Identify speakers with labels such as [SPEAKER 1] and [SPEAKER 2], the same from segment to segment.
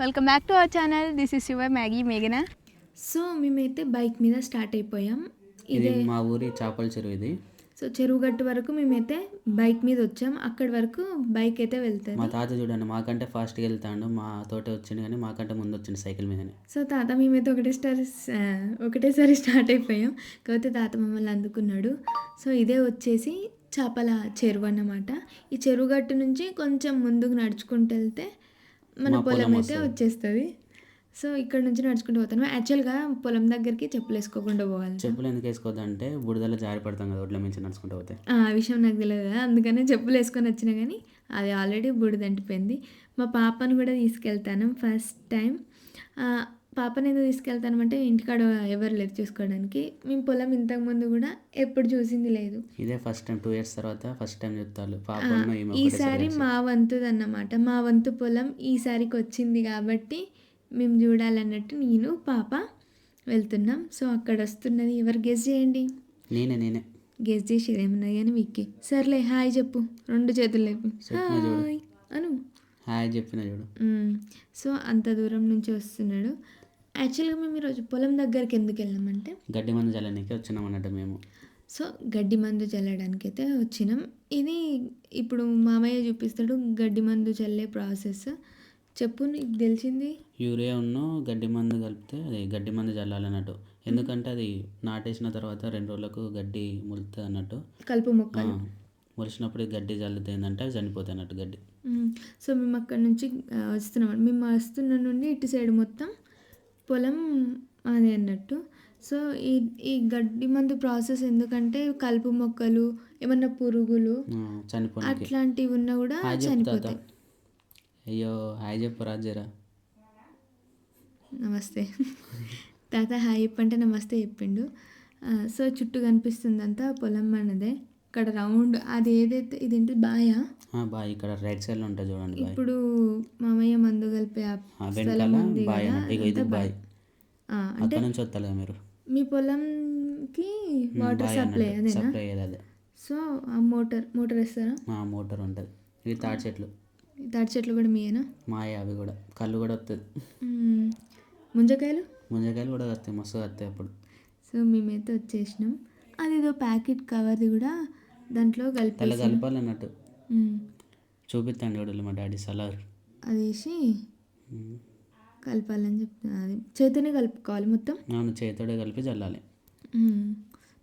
[SPEAKER 1] Welcome back to our channel this is your Maggie మేఘనా
[SPEAKER 2] so మేమైతే bike మీద start అయిపోయాం.
[SPEAKER 3] ఇది మా ఊరి చేపల చెరువు ఇది.
[SPEAKER 2] సో చెరువు గట్టు వరకు మేమైతే బైక్ మీద వచ్చాం. అక్కడి వరకు బైక్ అయితే వెళ్తుంది.
[SPEAKER 3] మా తాత చూడండి మాకంటే ఫాస్ట్గా వెళ్తాడు. మా తోటే వచ్చిండు కానీ మాకంటే ముందు వచ్చిండు సైకిల్ మీదనే.
[SPEAKER 2] సో తాత మేమైతే ఒకటేసారి ఆ, ఒకటేసారి స్టార్ట్ అయిపోయాం. కాకపోతే తాత మమ్మల్ని అందుకున్నాడు. సో ఇదే వచ్చేసి చేపల చెరువు అన్నమాట. ఈ చెరువు గట్టు నుంచి కొంచెం ముందుకు నడుచుకుంటూ వెళ్తే మన
[SPEAKER 3] పొలం
[SPEAKER 2] అయితే. వచ్చేస్తుంది. సో ఇక్కడ నుంచి నడుచుకుంటూ పోతాను. యాక్చువల్గా పొలం దగ్గరికి చెప్పులు వేసుకోకుండా పోవాలి.
[SPEAKER 3] చెప్పులు ఎందుకు వేసుకోవద్దంటే బుడదలో జారి పడతాం కదా ఒడ్ల మించి నడుచుకుంటూ పోతే.
[SPEAKER 2] ఆ విషయం నాకు తెలియదు కదా. అందుకనే చెప్పులు వేసుకొని వచ్చినా కానీ అది ఆల్రెడీ బుడిదంటిపోయింది మా పాపను కూడా తీసుకెళ్తాను ఫస్ట్ టైం. పాపని ఎందుకు తీసుకెళ్తాను అంటే ఇంటికాడ ఎవరు లేరు చూసుకోవడానికి. మేము పొలం ఇంతకుముందు కూడా ఎప్పుడు చూసింది లేదు.
[SPEAKER 3] ఇదే ఫస్ట్ టైం టూ ఇయర్స్ తర్వాత ఫస్ట్ టైం చెప్తారు
[SPEAKER 2] ఈసారి మా వంతుది అన్నమాట మా వంతు పొలం ఈసారికి వచ్చింది కాబట్టి మేము చూడాలన్నట్టు నేను పాప వెళ్తున్నాం. సో అక్కడ వస్తున్నది ఎవరు గెస్ చేయండి?
[SPEAKER 3] నేనే నేనే.
[SPEAKER 2] గెస్ చేసి ఏమన్నా కానీ విక్కి సర్లే హాయ్ చెప్పు. రెండు చేతులు లేపు. హాయ్ అను.
[SPEAKER 3] హాయ్ చెప్పిన చూడు.
[SPEAKER 2] సో అంత దూరం నుంచి వస్తున్నాడు. యాక్చువల్గా మేము ఈరోజు పొలం దగ్గరికి ఎందుకు వెళ్ళామంటే
[SPEAKER 3] గడ్డి మందు జల్లనికి వచ్చినాం అన్నట్టు మేము.
[SPEAKER 2] సో గడ్డి మందు చల్లడానికి అయితే వచ్చినాం. ఇది ఇప్పుడు మామయ్య చూపిస్తాడు గడ్డి మందు చల్లే ప్రాసెస్. చెప్పు నీకు తెలిసింది?
[SPEAKER 3] యూరియా ఉన్ను గడ్డి మందు కలిపితే అది గడ్డి మందు చల్లాలన్నట్టు ఎందుకంటే అది నాటేసిన తర్వాత రెండు రోజులకు గడ్డి ములుతుంది అన్నట్టు.
[SPEAKER 2] కలుపు
[SPEAKER 3] ఆ,
[SPEAKER 2] మొక్కలు
[SPEAKER 3] మొలిచినప్పుడు గడ్డి చల్లుతుంది ఏంటంటే అవి చనిపోతాయి అన్నట్టు గడ్డి.
[SPEAKER 2] సో మేము అక్కడ నుంచి వస్తున్నాం మేము వస్తున్న నుండి ఇటు సైడ్ మొత్తం పొలం అదే అన్నట్టు. సో ఈ ఈ గడ్డి మందు ప్రాసెస్ ఎందుకంటే కలుపు మొక్కలు ఏమన్నా పురుగులు అట్లాంటివి ఉన్నా కూడా చనిపోతాయి.
[SPEAKER 3] అయ్యో హాయ్ చెప్పు రాజరా.
[SPEAKER 2] నమస్తే. తాత హాయ్ చెప్పంటే నమస్తే చెప్పిండు. సో చుట్టూ కనిపిస్తుందంతా పొలం మనదే ఇక్కడ రౌండ్ అది ఏదైతే ఇదేంటి బాయా?
[SPEAKER 3] బాయ్ ఇక్కడ రైట్ సైడ్లో ఉంటుంది చూడండి
[SPEAKER 2] ఇప్పుడు మామయ్య మందు కలిపే స్థలం ఉంది
[SPEAKER 3] బాయ్
[SPEAKER 2] కదా
[SPEAKER 3] ఇది
[SPEAKER 2] అంటే
[SPEAKER 3] నుంచి వస్తారు కదా మీరు.
[SPEAKER 2] మీ పొలంకి వాటర్ సప్లై అదేనా?
[SPEAKER 3] సప్లై అయ్యేది అదే.
[SPEAKER 2] సో ఆ మోటార్ మోటార్ వేస్తారా?
[SPEAKER 3] ఆ మోటార్ ఉంటుంది. ఇవి తాడి చెట్లు.
[SPEAKER 2] తాటి చెట్లు కూడా మీయేనా?
[SPEAKER 3] మాయ అవి కూడా. కళ్ళు కూడా వస్తుంది.
[SPEAKER 2] ముంజకాయలు?
[SPEAKER 3] ముంజకాయలు కూడా వస్తాయి మస్తు వస్తాయి అప్పుడు.
[SPEAKER 2] సో మేమైతే వచ్చేసినాం. అది ఏదో ప్యాకెట్ కవర్ది కూడా దాంట్లో
[SPEAKER 3] తెల్ల
[SPEAKER 2] కలిపి
[SPEAKER 3] కలపాలన్నట్టు చూపిస్తాను చూడాలి మా డాడీ సలార్.
[SPEAKER 2] అది వేసి కలపాలని చెప్తున్నా. అది చేతిని కలుపుకోవాలి మొత్తం?
[SPEAKER 3] అవును చేతితోడే కలిపి చల్లాలి.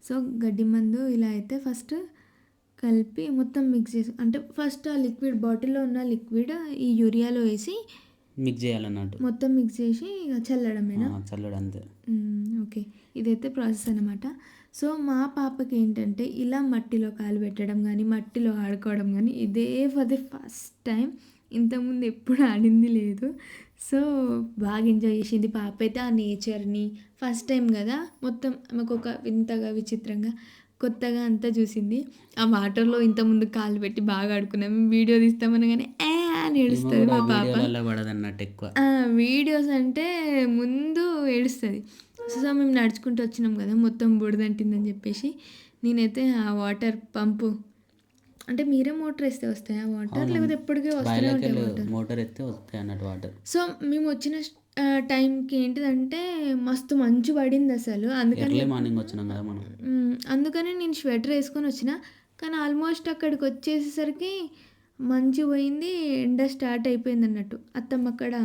[SPEAKER 2] సో గడ్డి మందు ఇలా అయితే ఫస్ట్ కలిపి మొత్తం మిక్స్ చేసి అంటే ఫస్ట్ ఆ లిక్విడ్ బాటిల్లో ఉన్న లిక్విడ్ ఈ యూరియాలో వేసి
[SPEAKER 3] మిక్స్ చేయాలన్నట్టు.
[SPEAKER 2] మొత్తం మిక్స్ చేసి ఇక చల్లడమేనా?
[SPEAKER 3] చల్లడు అంతే.
[SPEAKER 2] ఓకే. ఇదైతే ప్రాసెస్ అనమాట సో మా పాపకి ఏంటంటే ఇలా మట్టిలో కాలు పెట్టడం కానీ మట్టిలో ఆడుకోవడం కానీ ఇదే ఫర్ ది ఫస్ట్ టైం ఇంతకుముందు ఎప్పుడు ఆడింది లేదు. సో బాగా ఎంజాయ్ చేసింది. పాప అయితే ఆ నేచర్ని ఫస్ట్ టైం కదా మొత్తం ఆమెకు ఒక వింతగా విచిత్రంగా కొత్తగా అంతా చూసింది. ఆ వాటర్లో ఇంతకుముందు కాలు పెట్టి బాగా ఆడుకున్నాం. వీడియో తీస్తామనగానే అని ఏడుస్తుంది మా పాప.
[SPEAKER 3] ఎక్కువ.
[SPEAKER 2] వీడియోస్ అంటే ముందు ఏడుస్తుంది. సో మేము నడుచుకుంటూ వచ్చినాం కదా మొత్తం బుడదంటిందని చెప్పేసి. నేనైతే ఆ వాటర్ పంపు అంటే మీరే మోటార్ వేస్తే వస్తాయి? ఆ వాటర్ లేకపోతే ఎప్పటికీ వస్తూనే ఉంటాయి వాటర్?
[SPEAKER 3] మోటార్ ఎత్తే వస్తాయి అన్నట్టు వాటర్.
[SPEAKER 2] సో మేము వచ్చిన టైంకి ఏంటిదంటే మస్తు మంచు పడింది అసలు. అందుకని
[SPEAKER 3] మార్నింగ్ వచ్చినాం కదా మనం.
[SPEAKER 2] అందుకని నేను స్వెటర్ వేసుకొని వచ్చిన. కానీ ఆల్మోస్ట్ అక్కడికి వచ్చేసేసరికి మంచు పోయింది ఎండ స్టార్ట్ అయిపోయింది అన్నట్టు అత్తమ్మ అక్కడ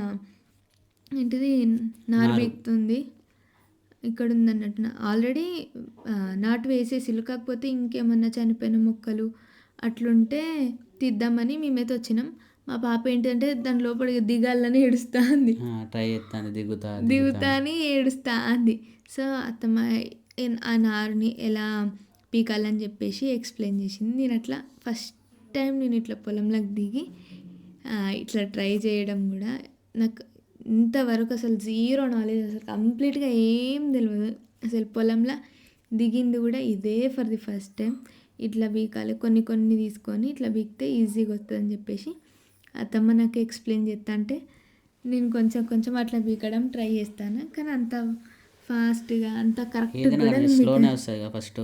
[SPEAKER 2] ఏంటిది నారు. బీక్తుంది ఇక్కడ ఉందన్నట్టు ఆల్రెడీ నాటు వేసేసిల్లు కాకపోతే ఇంకేమన్నా చనిపోయిన మొక్కలు అట్లుంటే తీద్దామని మేమైతే వచ్చినాం. మా పాప ఏంటంటే దాని లోపలికి దిగాలని ఏడుస్తా
[SPEAKER 3] ట్రై చేస్తాను దిగుతా
[SPEAKER 2] దిగుతా అని ఏడుస్తా అంది సో అత్తమ్మ ఆ నారుని ఎలా పీకాలని చెప్పేసి ఎక్స్ప్లెయిన్ చేసింది. నేను అట్లా ఫస్ట్ టైం నేను ఇట్లా పొలంలోకి దిగి ఇట్లా ట్రై చేయడం కూడా నాకు ఇంతవరకు అసలు జీరో నాలెడ్జ్ అసలు కంప్లీట్గా ఏం తెలియదు అసలు పొలంలో దిగింది కూడా ఇదే ఫర్ ది ఫస్ట్ టైం. ఇట్లా బీకాలి కొన్ని కొన్ని తీసుకొని ఇట్లా బీకితే ఈజీగా వస్తుందని చెప్పేసి అత్తమ్మ నాకు ఎక్స్ప్లెయిన్ చేస్తా అంటే నేను కొంచెం కొంచెం అట్లా బీకడం ట్రై చేస్తాను. కానీ అంత ఫాస్ట్గా అంత కరెక్ట్
[SPEAKER 3] ఏదైనా
[SPEAKER 2] కూడా
[SPEAKER 3] స్లోనే వస్తుంది కదా ఫస్ట్.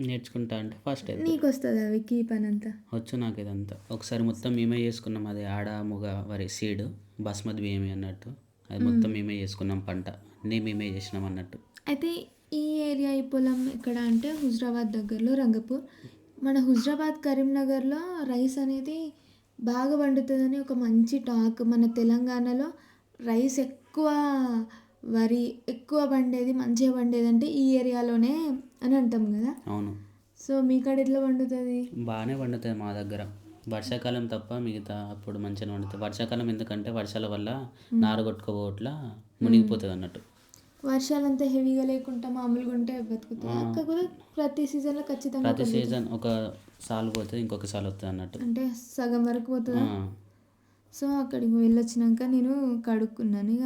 [SPEAKER 3] నేర్చుకుంటా అంటే ఫస్ట్
[SPEAKER 2] నీకు వస్తుందా విక్కీ ఈ పని అంతా
[SPEAKER 3] వచ్చు నాకు ఇదంతా. ఒకసారి మొత్తం మేమే చేసుకున్నాం అది ఆడ ముగ వరి సీడ్ బాస్మతి బియ్యమే అన్నట్టు. అది మొత్తం మేమే చేసుకున్నాం పంట. అన్నీ మేమే చేసినాం అన్నట్టు.
[SPEAKER 2] అయితే ఈ ఏరియా ఈ పొలం ఎక్కడ అంటే హుజరాబాద్ దగ్గరలో రంగపూర్. మన హుజరాబాద్ కరీంనగర్లో రైస్ అనేది బాగా పండుతుందని ఒక మంచి టాక్. మన తెలంగాణలో రైస్ ఎక్కువ వరి ఎక్కువ పండేది మంచిగా పండేది అంటే ఈ ఏరియాలోనే అని అంటాం కదా.
[SPEAKER 3] అవును.
[SPEAKER 2] సో మీ కాడ ఎట్లా పండుతుంది
[SPEAKER 3] బాగానే పండుతుంది మా దగ్గర. వర్షాకాలం తప్ప మిగతా అప్పుడు మంచిగా పండుతుంది వర్షాకాలం ఎందుకంటే వర్షాల వల్ల నారు కొట్టుకోపోట్లా మునిగిపోతుంది అన్నట్టు.
[SPEAKER 2] వర్షాలంతా హెవీగా లేకుండా మామూలుగా ఉంటే బతుకుతుంది. ప్రతి సీజన్లో ఖచ్చితంగా
[SPEAKER 3] ప్రతి సీజన్ ఒక సాల్ పోతుంది ఇంకొక సాల్ వస్తుంది అన్నట్టు.
[SPEAKER 2] అంటే సగం వరకు పోతుందా? సో అక్కడికి వెళ్ళొచ్చినాక నేను కడుక్కున్నాను. ఇక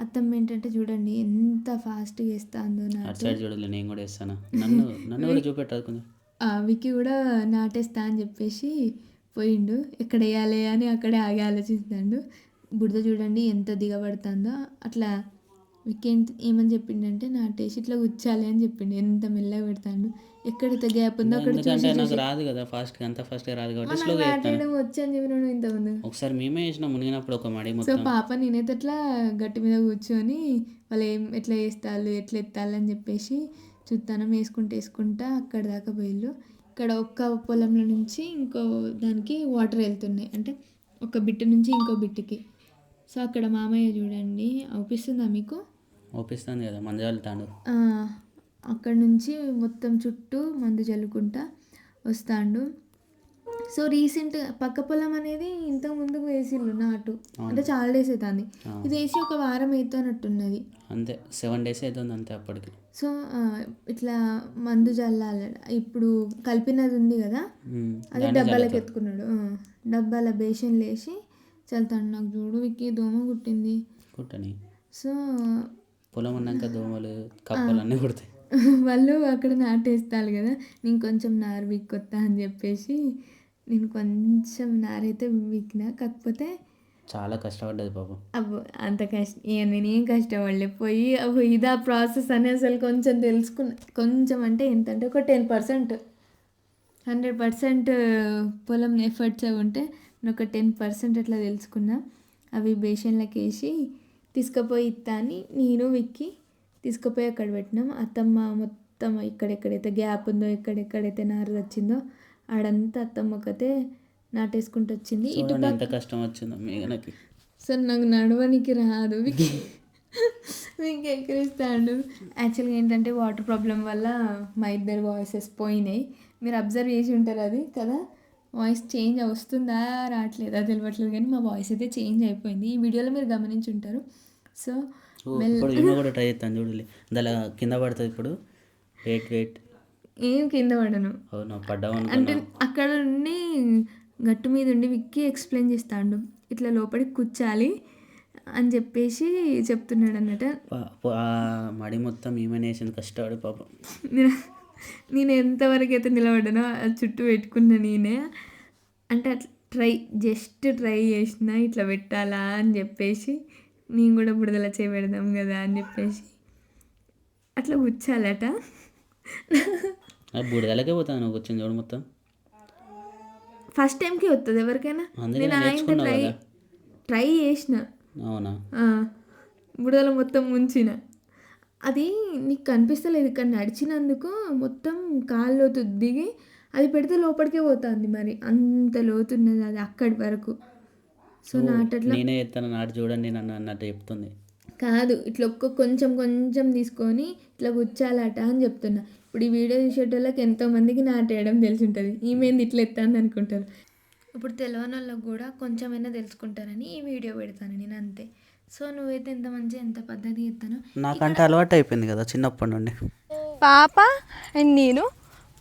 [SPEAKER 2] అత్తమ్మ ఏంటంటే చూడండి ఎంత ఫాస్ట్గా వేస్తుందో
[SPEAKER 3] అటు సైడ్ చూడలే నేను కూడా వేస్తాను? నన్ను నన్ను కూడా చూపెట్టదు కొంచెం?
[SPEAKER 2] ఆ వికి కూడా నాటేస్తా అని చెప్పేసి పోయిండు. ఎక్కడ వేయాలి అని అక్కడే ఆగి ఆలోచిస్తాడు. బుడద చూడండి ఎంత దిగబడుతుందో. అట్లా వికి ఏంటి ఏమని చెప్పిండంటే నాటేసి ఇట్లా గుచ్చాలి అని చెప్పిండు. ఎంత మెల్లగా పెడతాడు. ఎక్కడైతే గ్యాప్ ఉందో అక్కడ
[SPEAKER 3] ఎందుకంటే నాకు రాదు కదా ఫాస్ట్గా అంత ఫాస్ట్గా రాదు కాబట్టి స్లోగా చేస్తాను
[SPEAKER 2] వచ్చి అని చెప్పినాడు ఇంతకుముందు
[SPEAKER 3] ఒకసారి మేమే వేసినాం మునిగినప్పుడు ఒక మడి
[SPEAKER 2] సో పాప నేనైతే అట్లా గట్టి మీద కూర్చొని వాళ్ళు ఏం ఎట్లా వేస్తారు ఎట్లా ఎత్తాలి అని చెప్పేసి చూస్తాను వేసుకుంటూ వేసుకుంటా అక్కడ దాకా పోయిళ్ళు. ఇక్కడ ఒక్క పొలంలో నుంచి ఇంకో దానికి వాటర్ వెళ్తున్నాయి. అంటే ఒక బిట్టు నుంచి ఇంకో బిట్టుకి. సో అక్కడ మామయ్య చూడండి అవుపిస్తుందా మీకు?
[SPEAKER 3] ఓపిస్తుంది కదా మంజాలు తాండు
[SPEAKER 2] ఆ, అక్కడ నుంచి మొత్తం చుట్టూ మందు చల్లుకుంటా వస్తాడు. సో రీసెంట్ పక్క పొలం అనేది ఇంత ముందుకు వేసిళ్ళు నాటు. అంటే చాలా డేస్ అవుతుంది ఇది వేసి ఒక వారం అవుతున్నట్టున్నది
[SPEAKER 3] అంతే సెవెన్ డేస్ అవుతుంది అంతే అప్పటికి.
[SPEAKER 2] సో ఇట్లా మందు చల్లాలి ఇప్పుడు కలిపినది ఉంది కదా అది డబ్బాలకు ఎత్తుకున్నాడు. డబ్బాల బేషన్లు వేసి చల్లుతాడు. నాకు చూడు విక్కి దోమ కుట్టింది.
[SPEAKER 3] కుట్టని.
[SPEAKER 2] సో
[SPEAKER 3] పొలం ఉన్నాక దోమలు కప్పలు అన్నీ కుడతాయి
[SPEAKER 2] వాళ్ళు అక్కడ నాటేస్తారు కదా నేను కొంచెం నారు వీక్కొత్తా అని చెప్పేసి నేను కొంచెం నారైతే వీకిన కాకపోతే
[SPEAKER 3] చాలా కష్టపడ్డది పాపం.
[SPEAKER 2] అబ్బో అంత కష్ట నేనేం కష్టపడలే పోయి అబ్బో ఇదా ప్రాసెస్ అని అసలు కొంచెం తెలుసుకున్నా కొంచెం అంటే ఎంత అంటే ఒక టెన్ పర్సెంట్. హండ్రెడ్ పర్సెంట్ పొలం ఎఫర్ట్స్ అవి ఉంటే నేను ఒక టెన్ పర్సెంట్ అట్లా తెలుసుకున్నా. అవి బేషన్లకి వేసి తీసుకుపోయి ఇస్తా అని నేను విక్కి తీసుకుపోయి అక్కడ పెట్టినాం. అత్తమ్మ మొత్తం ఇక్కడెక్కడైతే గ్యాప్ ఉందో ఎక్కడెక్కడైతే నారు వచ్చిందో ఆడంతా అత్తమ్మ ఒకతే నాటేసుకుంటూ వచ్చింది. ఇటు
[SPEAKER 3] ఎంత కష్టం వచ్చిందో మేఘనకి
[SPEAKER 2] సార్ నాకు నడవనికి రాదు. మీకు మీకు ఎక్కిరిస్తాడు. యాక్చువల్గా ఏంటంటే వాటర్ ప్రాబ్లం వల్ల మా ఇద్దరు వాయిసెస్ పోయినాయి. మీరు అబ్జర్వ్ చేసి ఉంటారు అది కదా? వాయిస్ చేంజ్ వస్తుందా రావట్లేదా తెలియట్లేదు కానీ మా వాయిస్ అయితే చేంజ్ అయిపోయింది. ఈ వీడియోలో మీరు గమనించి ఉంటారు. సో
[SPEAKER 3] ఇప్పుడు ఈమె కూడా ట్రై చేస్తాను చూడలే. దాని కింద పడుతుంది ఇప్పుడు. వెయిట్ వెయిట్
[SPEAKER 2] ఏం కింద పడను.
[SPEAKER 3] పడ్డావు
[SPEAKER 2] అంటే అక్కడ ఉండి గట్టు మీద ఉండి విక్కి ఎక్స్ప్లెయిన్ చేస్తాడు. ఇట్లా లోపలికి కూర్చాలి అని చెప్పేసి చెప్తున్నాడు
[SPEAKER 3] ఆ మడి మొత్తం ఈమె వేసింది కష్టపడి పాపం.
[SPEAKER 2] నేను నేను ఎంతవరకు అయితే నిలబడ్డానో అది చుట్టూ పెట్టుకున్నా నేనే. అంటే అట్లా ట్రై జస్ట్ ట్రై చేసిన ఇట్లా పెట్టాలా అని చెప్పేసి నేను కూడా బుడదల చేయబెడదాం కదా అని చెప్పేసి అట్లా కూర్చాలట.
[SPEAKER 3] బుడదలకే పోతాను నువ్వు వచ్చింది చూడు మొత్తం.
[SPEAKER 2] ఫస్ట్ టైంకి వస్తుంది ఎవరికైనా. నేను ఆయన ట్రై. ట్రై చేసిన.
[SPEAKER 3] అవునా?
[SPEAKER 2] బుడదల మొత్తం ముంచిన. అది నీకు కనిపిస్తలేదు ఇక్కడ నడిచినందుకు మొత్తం కాళ్ళలోతు దిగి అది పెడితే లోపలికే పోతుంది మరి. అంత లోతున్నది అది అక్కడి వరకు. సో నాటట్లా
[SPEAKER 3] నేనే ఎత్తాను నాటి చూడండి నన్ను అన్నట్టు చెప్తుంది.
[SPEAKER 2] కాదు ఇట్లా ఒక్క కొంచెం కొంచెం తీసుకొని ఇట్లా గుచ్చాలట అని చెప్తున్నా. ఇప్పుడు ఈ వీడియో చూసేటోళ్ళకి ఎంతో మందికి నాటేయడం తెలిసి ఉంటుంది ఈమెంది ఇట్లా ఎత్తాను అనుకుంటారు. ఇప్పుడు తెలియని వాళ్ళకి కూడా కొంచెమైనా తెలుసుకుంటారని ఈ వీడియో పెడతాను నేను అంతే. సో నువ్వైతే ఎంత మంచి ఎంత పద్ధతి ఎత్తానో
[SPEAKER 3] నాకంటే అలవాటు అయిపోయింది కదా చిన్నప్పటి నుండి.
[SPEAKER 1] పాప అండ్ నేను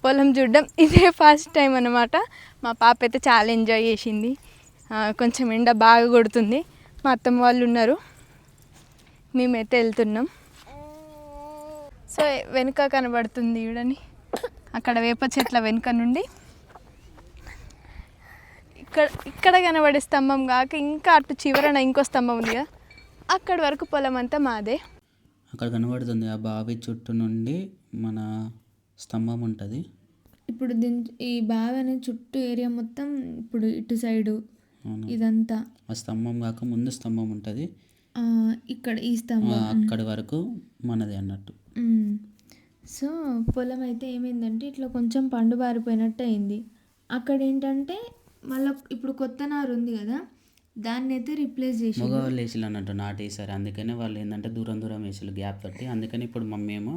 [SPEAKER 1] పొలం చూడడం ఇదే ఫస్ట్ టైం అనమాట మా పాప అయితే చాలా ఎంజాయ్ చేసింది. కొంచెం ఎండ బాగా కొడుతుంది. మా అత్తమ్మ వాళ్ళు ఉన్నారు. మేమైతే వెళ్తున్నాం. సో వెనుక కనబడుతుంది చూడని అక్కడ వేప చెట్ల వెనుక నుండి. ఇక్కడ ఇక్కడ కనబడే స్తంభం కాక ఇంకా అటు చివరన ఇంకో స్తంభం ఉంది కదా. అక్కడి వరకు పొలం అంతా మాదే.
[SPEAKER 3] అక్కడ కనబడుతుంది ఆ బావి చుట్టూ నుండి మన స్తంభం ఉంటుంది.
[SPEAKER 2] ఇప్పుడు దీని ఈ బావి అనేది చుట్టూ ఏరియా మొత్తం ఇప్పుడు ఇటు సైడు. ఇదంతా.
[SPEAKER 3] ఆ స్తంభం కాక ముందు స్తంభం ఉంటుంది.
[SPEAKER 2] ఇక్కడ ఈ స్తంభం.
[SPEAKER 3] అక్కడి వరకు మనది అన్నట్టు.
[SPEAKER 2] సో పొలం అయితే ఏమైందంటే ఇట్లా కొంచెం పండు బారిపోయినట్టు అయింది. అక్కడ ఏంటంటే మళ్ళీ ఇప్పుడు కొత్త నారు ఉంది కదా దాన్ని అయితే రిప్లేస్ చేసి
[SPEAKER 3] మగవాళ్ళు వేసిలు అన్నట్టు నాటేసారు అందుకనే వాళ్ళు ఏంటంటే దూరం దూరం వేసిలు గ్యాప్ తోటి. అందుకని ఇప్పుడు మమ్మీ ఏమో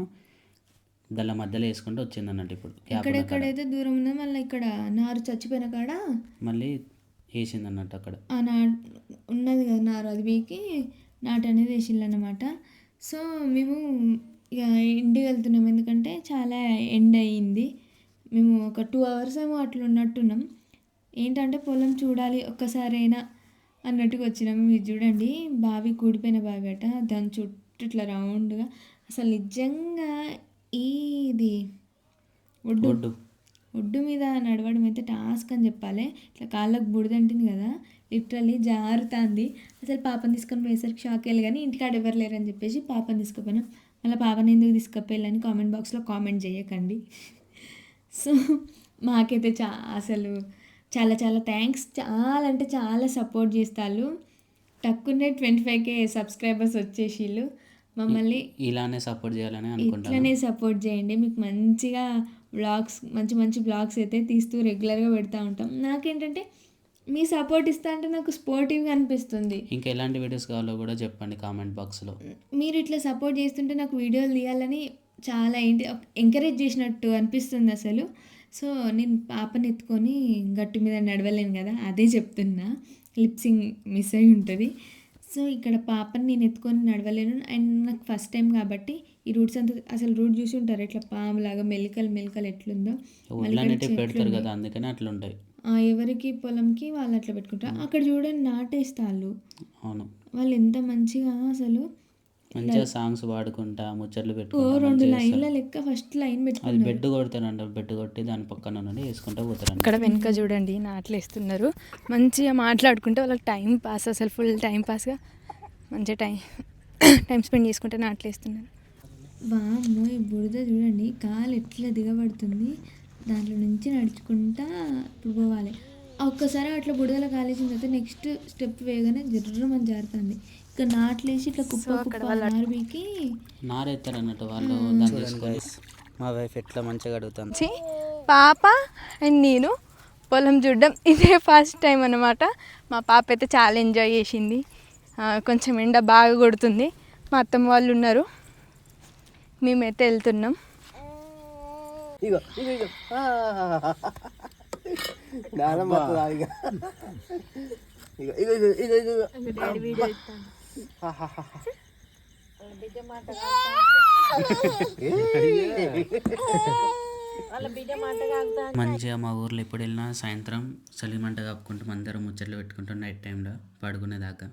[SPEAKER 3] దాని మధ్యలో వేసుకుంటూ వచ్చింది అన్నట్టు ఇప్పుడు.
[SPEAKER 2] ఎక్కడెక్కడైతే దూరం ఉందో మళ్ళీ ఇక్కడ నారు చచ్చిపోయిన కాడ?
[SPEAKER 3] మళ్ళీ వేసింది అన్నట్టు అక్కడ.
[SPEAKER 2] ఆ నా ఉన్నది కదా నారు అది నాటు అనేది వేసిళ్ళు అనమాట సో మేము ఇక ఇంటికి వెళ్తున్నాం. ఎందుకంటే చాలా ఎండ్ అయ్యింది. మేము ఒక టూ అవర్స్ ఏమో అట్లా ఉన్నట్టున్నాం ఏంటంటే పొలం చూడాలి ఒక్కసారైనా అన్నట్టుగా వచ్చినాం. ఇది చూడండి బావి కూడిపోయిన బావి అట. దాని చుట్టూ ఇట్లా రౌండ్గా. అసలు నిజంగా ఇది ఒడ్డు.
[SPEAKER 3] ఒడ్డు
[SPEAKER 2] మీద నడవడం అయితే టాస్క్ అని చెప్పాలి. ఇట్లా కాళ్ళకు బుడిదంటుంది కదా లిటరల్లీ జారుతుంది. అసలు పాపని తీసుకొని పోయేసరికి షాక్ వెళ్ళి కానీ ఇంటికాడ ఎవరు లేరని చెప్పేసి పాపని తీసుకుపోయినాం. మళ్ళీ పాపని ఎందుకు తీసుకుపోయాలని కామెంట్ బాక్స్లో కామెంట్ చేయకండి. సో మాకైతే చా అసలు చాలా చాలా థ్యాంక్స్ చాలా అంటే చాలా సపోర్ట్ చేస్తారు టక్కునే ట్వంటీ ఫైవ్ కే సబ్స్క్రైబర్స్ వచ్చేసిళ్ళు మమ్మల్ని
[SPEAKER 3] ఇలానే సపోర్ట్ చేయాలని
[SPEAKER 2] ఇట్లనే సపోర్ట్ చేయండి. మీకు మంచిగా బ్లాగ్స్ మంచి మంచి బ్లాగ్స్ అయితే తీస్తూ రెగ్యులర్గా పెడతా ఉంటాం. నాకేంటంటే మీ సపోర్ట్ ఇస్తా అంటే నాకు స్పోర్టివ్గా అనిపిస్తుంది.
[SPEAKER 3] ఇంకా ఎలాంటి వీడియోస్ కావాలో కూడా చెప్పండి కామెంట్ బాక్స్లో.
[SPEAKER 2] మీరు ఇట్లా సపోర్ట్ చేస్తుంటే నాకు వీడియోలు తీయాలని చాలా ఏంటి ఎంకరేజ్ చేసినట్టు అనిపిస్తుంది అసలు. సో నేను పాపని ఎత్తుకొని గట్టు మీద నడవలేను కదా అదే చెప్తున్నా. లిప్సింగ్ మిస్ అయి ఉంటుంది. సో ఇక్కడ పాపని నేను ఎత్తుకొని నడవలేను. అండ్ నాకు ఫస్ట్ టైం కాబట్టి ఈ రూట్స్ అంతా అసలు రూట్ చూసి ఉంటారు. ఇట్లా పాములాగా మెలికలు మెలికలు ఎట్లుందో.
[SPEAKER 3] పెడతారు. కదా అందుకని అట్లా ఉంటాయి
[SPEAKER 2] ఆ, ఎవరికి పొలంకి వాళ్ళు అట్లా పెట్టుకుంటారు. అక్కడ చూడండి
[SPEAKER 3] అవును.
[SPEAKER 2] వాళ్ళు ఎంత మంచిగా అసలు
[SPEAKER 3] మంచిగా సాంగ్స్ పాడుకుంటా ముచ్చట్లు
[SPEAKER 2] ఓ
[SPEAKER 3] పెట్టుకుంటా
[SPEAKER 2] రెండు లైన్ల. లెక్క ఫస్ట్ లైన్
[SPEAKER 3] అది బెడ్ కొడతారంట బెడ్ కొట్టి దాని పక్కన నుండి వేసుకుంటూ పోతారంట
[SPEAKER 1] ఇక్కడ వెనుక చూడండి నాట్లు వేస్తున్నారు. మంచిగా మాట్లాడుకుంటే వాళ్ళకి టైం పాస్ అసలు ఫుల్ టైం పాస్గా మంచిగా టైం టైం స్పెండ్ చేసుకుంటే నాట్లు వేస్తున్నారు.
[SPEAKER 2] వామ్మో ఈ బురద చూడండి కాలు ఎట్లా దిగబడుతుంది. దాంట్లో నుంచి నడుచుకుంటా ఇప్పుడు పోవాలి. ఒక్కసారి అట్లా బురదలో కాలేసిన తర్వాత నెక్స్ట్ స్టెప్ వేయగానే జర్రమని జారుతుంది. ఇక నాట్లేసి ఇట్లా కుప్ప కుప్ప
[SPEAKER 3] అన్నట్టు వాళ్ళు దాన్ని తీసుకొని మా వైఫ్ ఎట్లా మంచిగా అడుగుతాను
[SPEAKER 1] పాప అండ్ నేను పొలం చూడడం. ఇదే ఫస్ట్ టైం అనమాట మా పాప అయితే చాలా ఎంజాయ్ చేసింది. ఆ, కొంచెం ఎండ బాగా కొడుతుంది. మా అత్తమ్మ వాళ్ళు ఉన్నారు. మేమైతే వెళ్తున్నాం.
[SPEAKER 4] ఇగో ఇగో ఇగో. నానమ్మ వస్తుందా ఇక ఇగో ఇగో ఇగో ఇగో ఇగో. ఇగో
[SPEAKER 3] మంచిగా మా ఊర్లో ఎప్పుడు వెళ్ళినా సాయంత్రం చలిమంట కప్పుకుంటూ అందరం ముచ్చట్లు పెట్టుకుంటాం నైట్ టైంలో పడుకునేదాకా.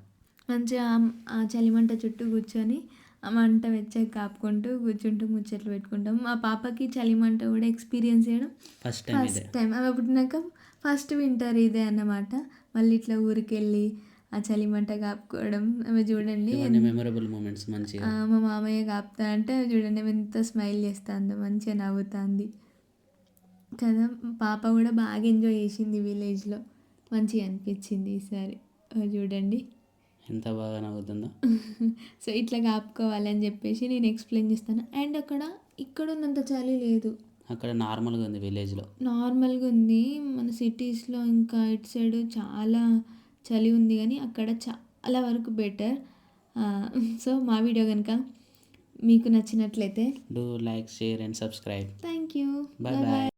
[SPEAKER 2] మంచిగా ఆ- చలిమంట చుట్టూ కూర్చొని ఆ మంట వెచ్చగా కాపుకుంటూ కూర్చుంటూ ముచ్చట్లు పెట్టుకుంటాం. మా పాపకి చలిమంట కూడా ఎక్స్పీరియన్స్ చేయడం
[SPEAKER 3] ఫస్ట్ టైం
[SPEAKER 2] ఫస్ట్ టైం అవి పుట్టినాక ఫస్ట్ వింటర్ ఇదే అన్నమాట. మళ్ళీ ఇట్లా ఊరికి వెళ్ళి ఆ చలిమంట కాపుకోవడం అవి చూడండి.
[SPEAKER 3] మెమరబుల్ మూమెంట్స్ మంచిగా.
[SPEAKER 2] మా మామయ్య కాపుతా అంటే చూడండి ఆమె ఎంత స్మైల్ చేస్తుంది మంచిగా నవ్వుతుంది. కదా పాప కూడా బాగా ఎంజాయ్ చేసింది విలేజ్లో మంచిగా అనిపించింది ఈసారి. చూడండి.
[SPEAKER 3] ఎంత బాగా నవ్వుతుందో.
[SPEAKER 2] సో ఇట్లా కాపుకోవాలని చెప్పేసి నేను ఎక్స్ప్లెయిన్ చేస్తాను. అండ్ అక్కడ ఇక్కడ ఉన్నంత చలి లేదు.
[SPEAKER 3] అక్కడ నార్మల్గా ఉంది విలేజ్లో
[SPEAKER 2] నార్మల్గా ఉంది. మన సిటీస్లో ఇంకా ఇటు సైడ్ చాలా చలి ఉంది కానీ అక్కడ చాలా వరకు బెటర్ సో మా వీడియో కనుక మీకు నచ్చినట్లయితే
[SPEAKER 3] do like share and subscribe
[SPEAKER 2] thank you
[SPEAKER 3] bye bye